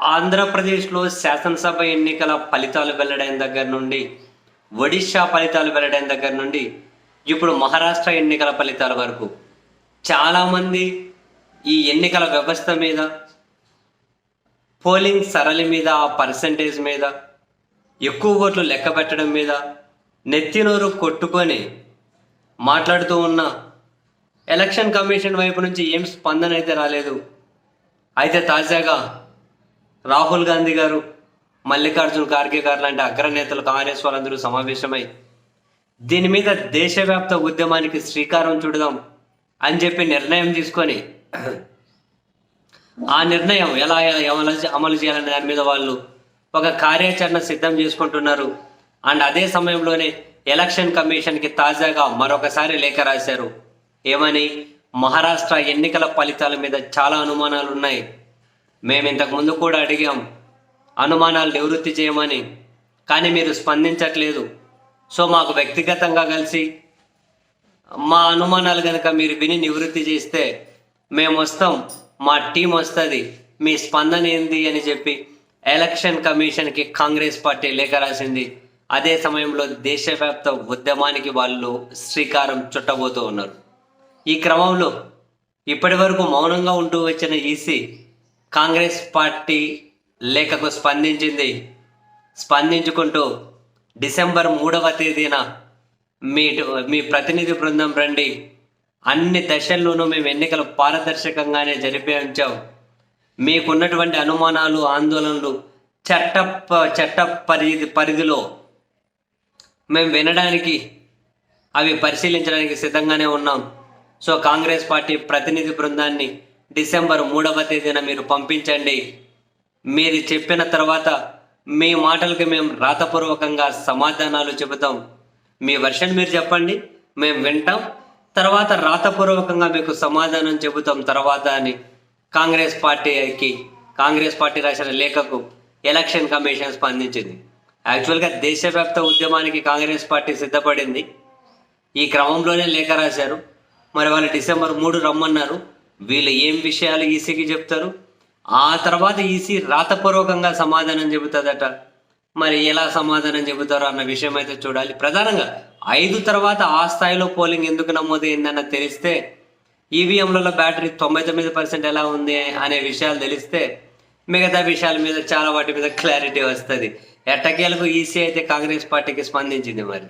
ఆంధ్రప్రదేశ్లో శాసనసభ ఎన్నికల ఫలితాలు వెల్లడైన దగ్గర నుండి ఒడిశా ఫలితాలు వెల్లడైన దగ్గర నుండి ఇప్పుడు మహారాష్ట్ర ఎన్నికల ఫలితాల వరకు చాలామంది ఈ ఎన్నికల వ్యవస్థ మీద పోలింగ్ సరళి మీద ఆ పర్సంటేజ్ మీద ఎక్కువ ఓట్లు లెక్క పెట్టడం మీద నెత్తినోరు కొట్టుకొని మాట్లాడుతూ ఉన్న ఎలక్షన్ కమిషన్ వైపు నుంచి ఏం స్పందన అయితే రాలేదు. అయితే తాజాగా రాహుల్ గాంధీ గారు మల్లికార్జున్ ఖార్గే గారు లాంటి అగ్రనేతలు కాంగ్రెస్ వాళ్ళందరూ సమావేశమై దీని మీద దేశవ్యాప్త ఉద్యమానికి శ్రీకారం చుడదాం అని చెప్పి నిర్ణయం తీసుకొని ఆ నిర్ణయం ఎలా అమలు అమలు చేయాలనే దాని మీద వాళ్ళు ఒక కార్యాచరణ సిద్ధం చేసుకుంటున్నారు. అండ్ అదే సమయంలోనే ఎలక్షన్ కమిషన్కి తాజాగా మరొకసారి లేఖ రాశారు. ఏమని? మహారాష్ట్ర ఎన్నికల ఫలితాల మీద చాలా అనుమానాలు ఉన్నాయి మేము ఇంతకు ముందు కూడా అడిగాం అనుమానాలు నివృత్తి చేయమని కానీ మీరు స్పందించట్లేదు. సో మాకు వ్యక్తిగతంగా కలిసి మా అనుమానాలు కనుక మీరు విని నివృత్తి చేస్తే మేము వస్తాం మా టీం వస్తుంది మీ స్పందన ఏంది అని చెప్పి ఎలక్షన్ కమిషన్కి కాంగ్రెస్ పార్టీ లేఖ రాసింది. అదే సమయంలో దేశవ్యాప్త ఉద్యమానికి వాళ్ళు శ్రీకారం చుట్టబోతూ ఉన్నారు. ఈ క్రమంలో ఇప్పటి వరకు మౌనంగా ఉంటూ వచ్చిన ఈసీ కాంగ్రెస్ పార్టీ లేఖకు స్పందించింది. స్పందించుకుంటూ డిసెంబర్ మూడవ తేదీన మీ మీ ప్రతినిధి బృందం రండి. అన్ని దశల్లోనూ మేము ఎన్నికలు పారదర్శకంగానే జరిపే ఉంచాం. మీకున్నటువంటి అనుమానాలు ఆందోళనలు చట్ట ప- చట్ట పరిధి పరిధిలో మేము వినడానికి అవి పరిశీలించడానికి సిద్ధంగానే ఉన్నాం. సో కాంగ్రెస్ పార్టీ ప్రతినిధి బృందాన్ని డిసెంబర్ మూడవ తేదీన మీరు పంపించండి. మీరు చెప్పిన తర్వాత మీ మాటలకి మేము రాతపూర్వకంగా సమాధానాలు చెబుతాం. మీ వర్షన్ మీరు చెప్పండి మేము వింటాం. తర్వాత రాతపూర్వకంగా మీకు సమాధానం చెబుతాం తర్వాత అని కాంగ్రెస్ పార్టీకి కాంగ్రెస్ పార్టీ రాసిన లేఖకు ఎలక్షన్ కమిషన్ స్పందించింది. యాక్చువల్గా దేశవ్యాప్త ఉద్యమానికి కాంగ్రెస్ పార్టీ సిద్ధపడింది. ఈ క్రమంలోనే లేఖ రాశారు. మరి వాళ్ళు డిసెంబర్ మూడు రమ్మన్నారు. వీళ్ళు ఏం విషయాలు ఈసీకి చెప్తారు? ఆ తర్వాత ఈసీ రాతపూర్వకంగా సమాధానం చెబుతుందట. మరి ఎలా సమాధానం చెబుతారో అన్న విషయం అయితే చూడాలి. ప్రధానంగా ఐదు తర్వాత ఆ స్థాయిలో పోలింగ్ ఎందుకు నమోదైందన్న తెలిస్తే ఈవీఎంలలో బ్యాటరీ తొంభై తొమ్మిది పర్సెంట్ ఎలా ఉంది అనే విషయాలు తెలిస్తే మిగతా విషయాల మీద చాలా వాటి మీద క్లారిటీ వస్తుంది. ఎట్టకేలకు ఈసీ అయితే కాంగ్రెస్ పార్టీకి స్పందించింది మరి?